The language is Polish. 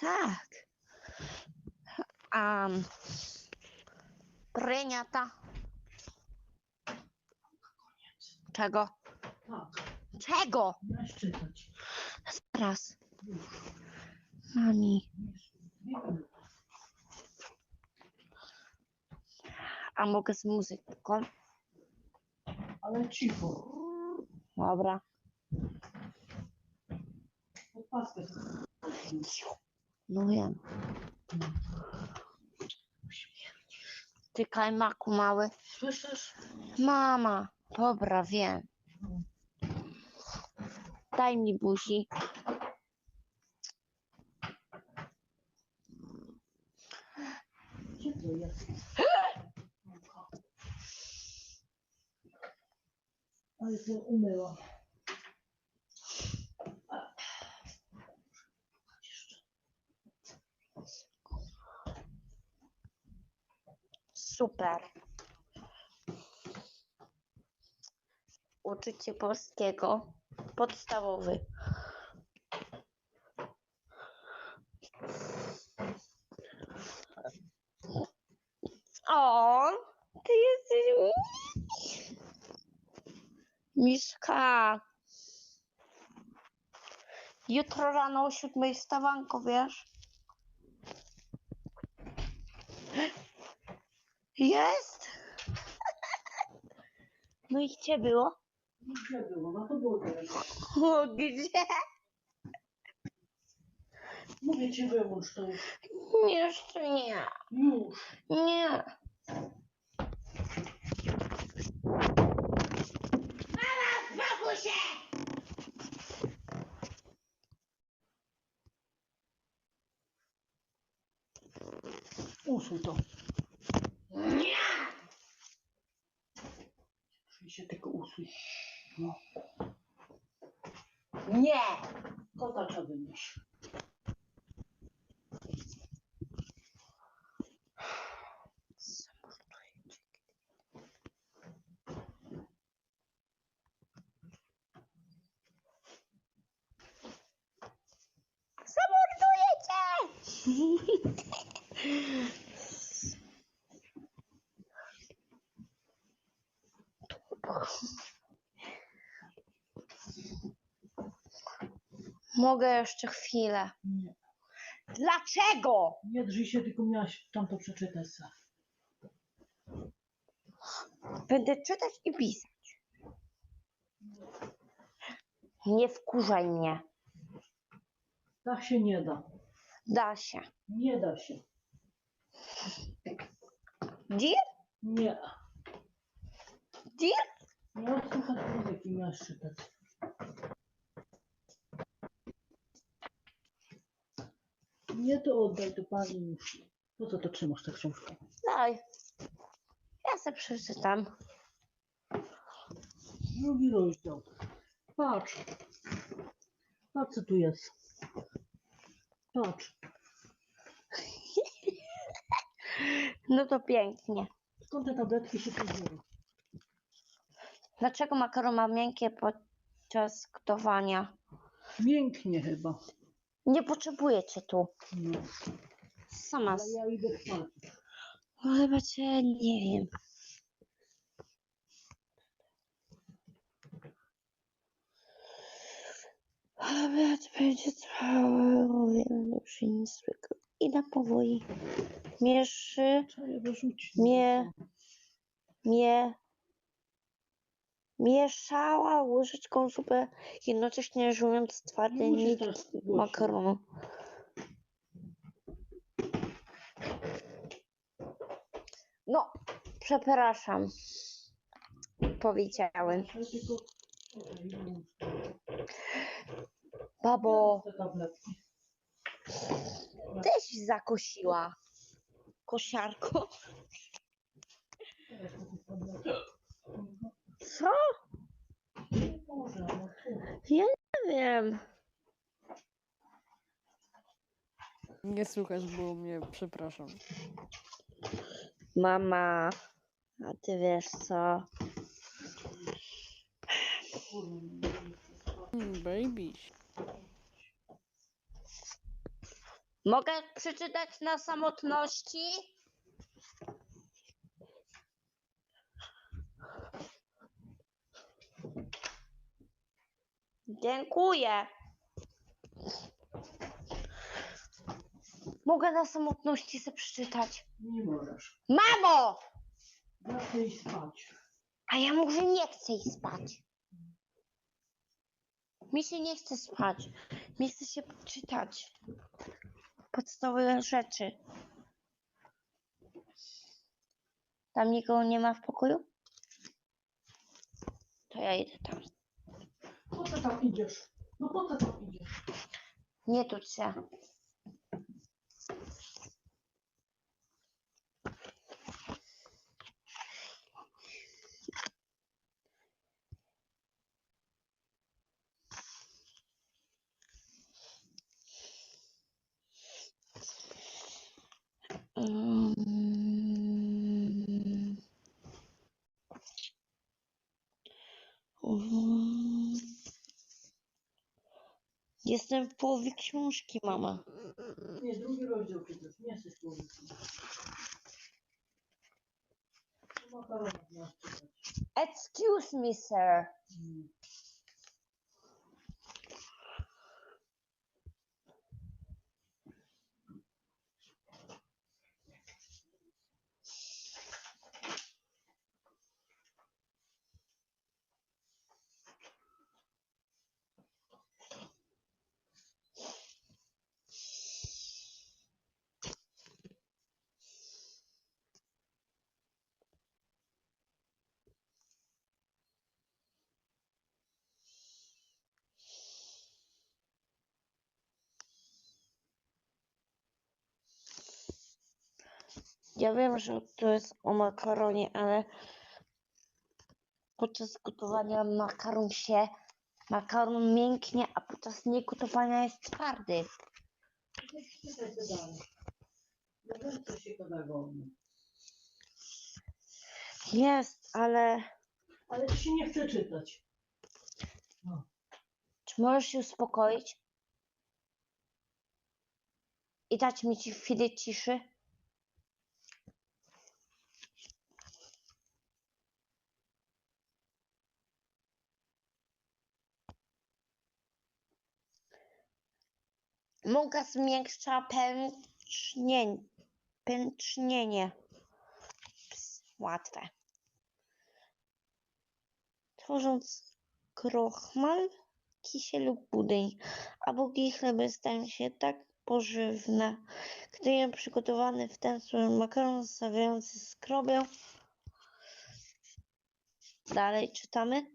tak. Um, Pryniata. Czego? Tak, Czego? Zaraz. Mami. A mogę z muzyką? Ale cicho. Dobra. Sobie. No wiem. Ty kajmaku mały. Słyszysz? Mama. Dobra, wiem. Daj mi buzi. Gdzie to jest? Ale się umyła. Super. Uczycie polskiego. Podstawowy. O, ty jesteś... Miszka. Jutro rano o siódmej wstawanko, wiesz? Jest! No i gdzie było? Gdzie było? No to było. O, gdzie? Mówię ci wyłącz to już. Jeszcze nie. Już. Nie. Mama, się! Usuń to. Nie! Czyli się tylko usuń. No. Nie! Kota trzeba wynieść. Zamorduję cię! Mogę jeszcze chwilę. Nie. Dlaczego? Nie drzyj się, tylko miałaś tam to przeczytać. Będę czytać i pisać. Nie wkurzaj mnie. Tak się nie da. Da się. Nie da się. Deal? Nie. Deal? Miałaś słuchać muzyki, miałaś czytać. Nie to oddaj, to pani musi. Po co to trzymasz tę książkę? Daj. Ja se przeczytam. Drugi rozdział. Patrz. Patrz co tu jest. Patrz. No to pięknie. Skąd te tabletki się biorą? Dlaczego makaron ma miękkie podczas gotowania? Mięknie chyba. Nie potrzebuję cię tu. No. Sama. Ale ja idę spać. No chyba cię nie wiem. Obiad będzie trwał wiele przyniosłego i na powoli wyrzucić. Nie. Mie... Mieszała łyżeczką zupę, jednocześnie żując twarde Nie musisz nitki teraz głośno. makaronu. No, przepraszam. Powiedziałem. Ale tylko... Ej, no. Babo, Te tabletki. tyś zakosiła. Kosiarko. Teraz te tabletki. Co? Nie może, tu. Nie wiem. Nie słuchasz, bo mnie przepraszam. Mama, a ty wiesz co? Mm, baby. Mogę przeczytać na samotności? Dziękuję. Mogę na samotności sobie przeczytać. Nie możesz. Mamo! Ja chcę iść spać. A ja może nie chcę iść spać. Mi się nie chce spać. Mi chce się czytać. Podstawowe rzeczy. Tam nikogo nie ma w pokoju? To ja idę tam. Po co tam idziesz? No po co tam idziesz? Nie tu się. Jestem w połowie książki, mama. Nie, drugi rozdział czytasz. Nie jesteś makaronów masz czytać. Excuse me, sir. Mm. Ja wiem, że to jest o makaronie, ale podczas gotowania makaron się, makaron mięknie, a podczas niegotowania jest twardy. Jest, ale Ale ci się nie chce czytać. czy możesz się uspokoić? I dać mi ci chwilę ciszy? Mąka zmiękcza pęcznienie. pęcznienie. Łatwe. Tworząc krochmal, kisiel lub budyń, a bułki i chleby stają się tak pożywne, gdy jem przygotowany w ten sposób makaron zostawiający skrobię. Dalej czytamy.